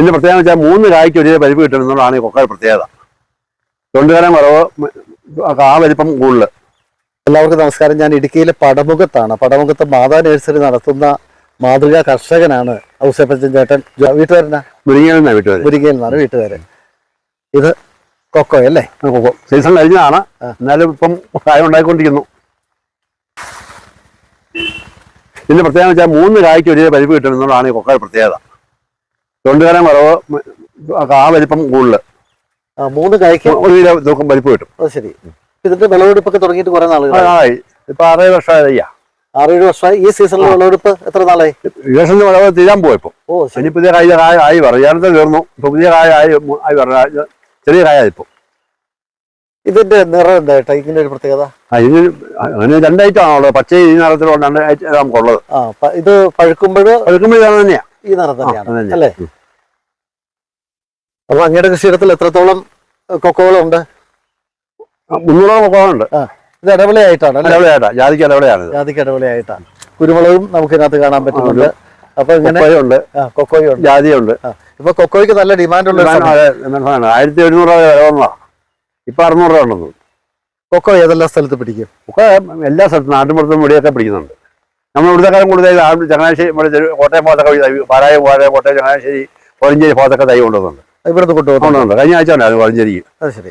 ഇതിന്റെ പ്രത്യേകത വെച്ചാൽ മൂന്ന് കായ്ക്ക് ഒരേ പരിപ്പ് കിട്ടണം എന്നുള്ളതാണ് ഈ കൊക്കയുടെ പ്രത്യേകത. തൊണ്ടുകാലം കുറവ് ആ വലിപ്പം കൂടുതൽ എല്ലാവർക്കും നമസ്കാരം. ഞാൻ ഇടുക്കിയിലെ പടമുഖത്താണ്. പടമുഖത്ത് മാതാ നഴ്സറി നടത്തുന്ന മാതൃകാ കർഷകനാണ് ഔസേപ്പച്ചൻ ചേട്ടൻ. വീട്ടുകാരനാ? വിട്ടത് മുരികയിൽ നിന്നാണ് വീട്ടുകാരൻ ഇത് കൊക്കോ അല്ലേ? കൊക്കോ. സീസൺ കഴിഞ്ഞതാണ്. എന്നാലും ഇപ്പം കായ ഉണ്ടായിക്കൊണ്ടിരിക്കുന്നു. ഇതിന്റെ പ്രത്യേകത വെച്ചാൽ മൂന്ന് കായ്ക്ക് ഒരേ പരിപ്പ് കിട്ടണം എന്നുള്ളതാണ് ഈ കൊക്കയുടെ പ്രത്യേകത. തൊണ്ടുകാലം കുറവ് മ- ആ വലിപ്പം കൂടുതൽ മൂന്ന് കായ്ക്ക് ഒരു കിലോ തൂക്കം പരിപ്പ് കിട്ടും. അത് ശരി. ഇതിന്റെ വിളവെടുപ്പൊക്കെ തുടങ്ങിയിട്ട് കുറെ നാളുകളായി ഇപ്പൊ ആറേഴ് വർഷമായി ആറേഴ് വർഷമായി. ഈ സീസണിൽ വിളവെടുപ്പ് എത്ര നാളായി? ഈ വർഷം വിളവ് തീരാൻ പോയപ്പോ. ഓ ഇനി പുതിയ കായ കായ ആയി പറയാനത്തെ തീർന്നു. ഇപ്പൊ പുതിയ കായ ആയി ആയി പറഞ്ഞ ചെറിയ കായ ഇപ്പൊ. ഇതിന്റെ നിറം എന്താ ഇങ്ങനെ ഒരു പ്രത്യേകത? അങ്ങനെ രണ്ടായിട്ടാണുള്ളത് പച്ചയും പച്ച ഈ നിറത്തിലുള്ള രണ്ടായിട്ട് നമുക്കുള്ളത്. ആ ഇത് പഴുക്കുമ്പോൾ എടുക്കുമ്പോൾ ഇതാണ് തന്നെയാ. ഈ നിറം തന്നെയാണ് അല്ലേ? അപ്പൊ അങ്ങയുടെ കൃഷിയിടത്തിൽ എത്രത്തോളം കൊക്കോളം ഉണ്ട് മുന്നൂറോളം കൊക്കോണ്ട് ഇത് ഇടവിളയായിട്ടാണ് ജാതിക്ക് ഇടവിളയാണ് ജാതിക്ക് ഇടവിളയായിട്ടാണ് കുരുമുളകും നമുക്ക് ഇതിനകത്ത് കാണാൻ പറ്റുന്നുണ്ട്. അപ്പൊ ഇങ്ങനെ കൊക്കോയുണ്ട്. ഉണ്ട് ജാതിയുണ്ട്. ഇപ്പൊ കൊക്കോയ്ക്ക് നല്ല ഡിമാൻഡ് ഉള്ള? ആയിരത്തി എഴുന്നൂറ് രൂപ വില വന്നതാ. ഇപ്പൊ അറുന്നൂറ് രൂപ ഉണ്ടെന്ന് കൊക്കോ ഏതെല്ലാം സ്ഥലത്ത് പിടിക്കും? ഒക്കെ എല്ലാ സ്ഥലത്തും നാട്ടിൻപുറത്തും മുടിയൊക്കെ പിടിക്കുന്നുണ്ട്. നമ്മൾ ഇവിടുത്തെക്കാലം കൂടുതൽ ചങ്ങനാശ്ശേരി നമ്മുടെ കോട്ടയം ഭാഗത്തൊക്കെ തൈ- പാലായം പാലായം കോട്ടയം ചങ്ങനാശ്ശേരി കോഴഞ്ചേരി ഭാഗത്തൊക്കെ തൈ കൊണ്ടുവന്നുണ്ട്. ഇവിടുന്ന് കൊണ്ടുപോകുന്നു കൊണ്ടുവന്നുണ്ട്. കഴിഞ്ഞ ആഴ്ച ഉണ്ടായിരുന്നു കോഴഞ്ചേരി അത് ശരി.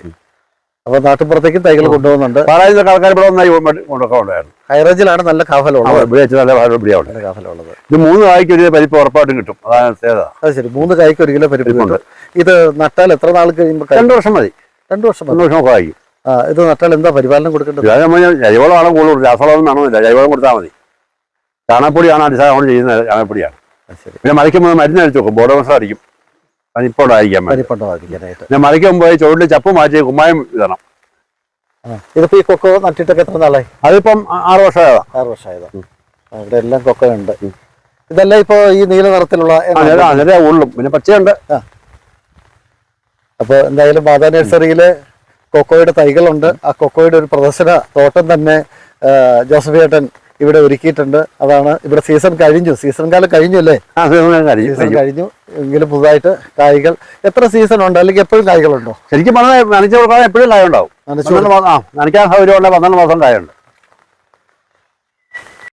അപ്പോൾ നാട്ടുപുറത്തേക്ക് തൈകൾ കൊണ്ടുപോകുന്നുണ്ട്. പാലായത്തൊക്കെ ആൾക്കാർ ഇവിടെ വന്നായി കൊണ്ടൊക്കെ ഉണ്ടായിരുന്നു ഹൈറേഞ്ചിലാണ് നല്ല കാഫലുള്ളത് ഇവിടെ വെച്ച് നല്ല ഇവിടെ കാഫലുള്ളത് ഇത് മൂന്ന് കായ്ക്ക് ഒരു പരിപ്പ് ഉറപ്പായിട്ടും കിട്ടും. അതാണ് അത് ശരി. മൂന്ന് കായ്ക്ക് ഒരു കിലോ പരിപ്പ് ഉണ്ട് ഇത് നട്ടാൽ എത്ര നാൾ കഴിയുമ്പോൾ? രണ്ട് വർഷം മതി. രണ്ടു വർഷം. രണ്ട് വർഷം ഒക്കെ കായ്ക്കും ഇത് നട്ടാൽ എന്താ പരിപാലനം കൊടുക്കേണ്ടത്? ജൈവളമാണ് കൂടുതൽ രാസവളം നടന്നില്ല. ജൈവളം കൊടുത്താൽ മതി. ചാണകപ്പൊടിയാണ് അടിസ്ഥാനം ചെയ്യുന്നത് ചാണകപ്പൊടിയാണ്. പിന്നെ മലയ്ക്കുമ്പോൾ മരുന്ന് അടിച്ചു നോക്കും ബോർഡ് മസാല അടിക്കും. പനിപ്പോണ്ടായിരിക്കാൻ വേണ്ടി. പരിപ്പുണ്ടാവാതിരിക്കാനായിട്ട് പിന്നെ മലയ്ക്ക് മുമ്പ് ചുവട്ടിൽ ചപ്പ് മാറ്റി കുമ്മായം ഇടണം. ഇതിപ്പോ ഈ കൊക്കോ നട്ടിട്ടൊക്കെ എത്ര നാളായി? അതിപ്പം ആറ് വർഷമായതാ. ആറ് വർഷമായതാ. ഇവിടെ എല്ലാം കൊക്കോ ഉണ്ട്. ഇതെല്ലാം ഇപ്പോ ഈ നീല നിറത്തിലുള്ള ഉള്ളും. പിന്നെ പച്ചയുണ്ട്. അപ്പൊ എന്തായാലും മാതാ നഴ്സറിയിലെ കൊക്കോയുടെ തൈകളുണ്ട്. ആ കൊക്കോയുടെ ഒരു പ്രദർശന തോട്ടം തന്നെ ജോസഫ് ചേട്ടൻ ഇവിടെ ഒരുക്കിയിട്ടുണ്ട്. അതാണ് ഇവിടെ സീസൺ കഴിഞ്ഞു. സീസൺ കാലം കഴിഞ്ഞു അല്ലേ? സീസൺ കഴിഞ്ഞു. എങ്കിലും പുതുതായിട്ട് കായ്കൾ. എത്ര സീസൺ ഉണ്ട്? അല്ലെങ്കിൽ എപ്പോഴും കായ്കളുണ്ടോ? ശരിക്കും പറഞ്ഞാൽ നനച്ചു എപ്പോഴും കായ ഉണ്ടാവും. നനച്ചു നനയ്ക്കാൻ പന്ത്രണ്ട് മാസം കായുണ്ട്